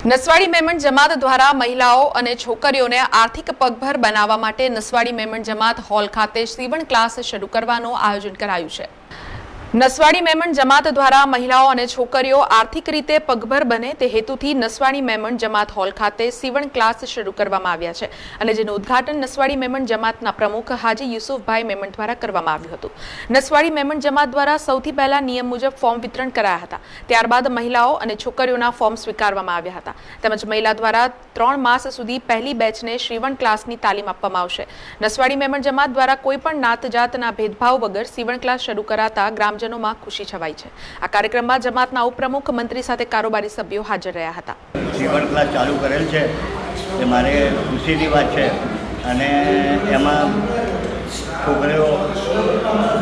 નસવાડી મેમણ જમાત દ્વારા મહિલાઓ અને છોકરીઓને આર્થિક પગભર બનાવવા માટે નસવાડી મેમણ જમાત હોલ ખાતે સીવણ ક્લાસ શરૂ કરવાનું આયોજન કરાયું છે. નસવાડી મેમણ જમાત દ્વારા મહિલાઓ અને છોકરીઓ આર્થિક રીતે પગભર બને તે હેતુથી નસવાડી મેમણ જમાત હોલ ખાતે સીવણ ક્લાસ શરૂ કરવામાં આવ્યા છે અને જેનું ઉદ્ઘાટન નસવાડી મેમણ જમાતના પ્રમુખ હાજી યુસુફભાઈ મેમણ દ્વારા કરવામાં આવ્યું હતું. નસવાડી મેમણ જમાત દ્વારા સૌથી પહેલા નિયમ મુજબ ફોર્મ વિતરણ કરાયા હતા. ત્યારબાદ મહિલાઓ અને છોકરીઓના ફોર્મ સ્વીકારવામાં આવ્યા હતા. તેમજ મહિલા દ્વારા ત્રણ માસ સુધી પહેલી બેચને શ્રીવણ ક્લાસની તાલીમ આપવામાં આવશે. નસવાડી મેમણ જમાત દ્વારા કોઈ પણ નાત જાતના ભેદભાવ વગર સીવણ ક્લાસ શરૂ કરાતા ગ્રામજનોમાં ખુશી છવાઈ છે. આ કાર્યક્રમમાં જમાતના ઉપપ્રમુખ, મંત્રી સાથે કારોબારી સભ્યો હાજર રહ્યા હતા. સીવણ ક્લાસ ચાલુ કરેલ છે. એ મારે ખુશીની વાત છે. અને એમાં છોકરીઓ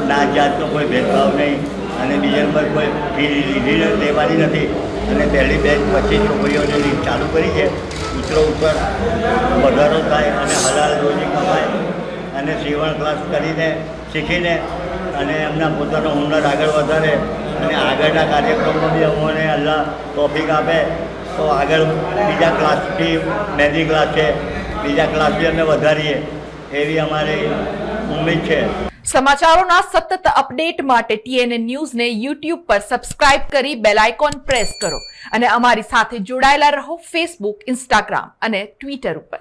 ના જાતનો કોઈ ભેદભાવ નહીં અને બીજા નંબર કોઈ ફી લીધી લેવાની નથી. અને પહેલી બેચ પછી છોકરીઓને લીડ ચાલુ કરી છે. મિત્રો ઉપર વધારો થાય અને હલાલ રોજી કમાય. અને સીવણ ક્લાસ કરીને શીખીને અને એમના પોતાનો હુનર આગળ વધારે અને આગળના કાર્યક્રમમાં બી અમને અલ્લાહ ટોપિક આપે. તો આગળ બીજા ક્લાસ બી મહેંદી ક્લાસ છે. બીજા ક્લાસ બી અમે વધારીએ. એવી અમારી ઉમ્મીદ છે. સમાચારોના સતત અપડેટ માટે ટીએનએ ન્યૂઝને યુટ્યુબ પર સબસ્ક્રાઇબ કરી બેલ આઇકોન પ્રેસ કરો. અને અમારી સાથે જોડાયેલા રહો ફેસબુક ઇન્સ્ટાગ્રામ અને ટ્વિટર ઉપર.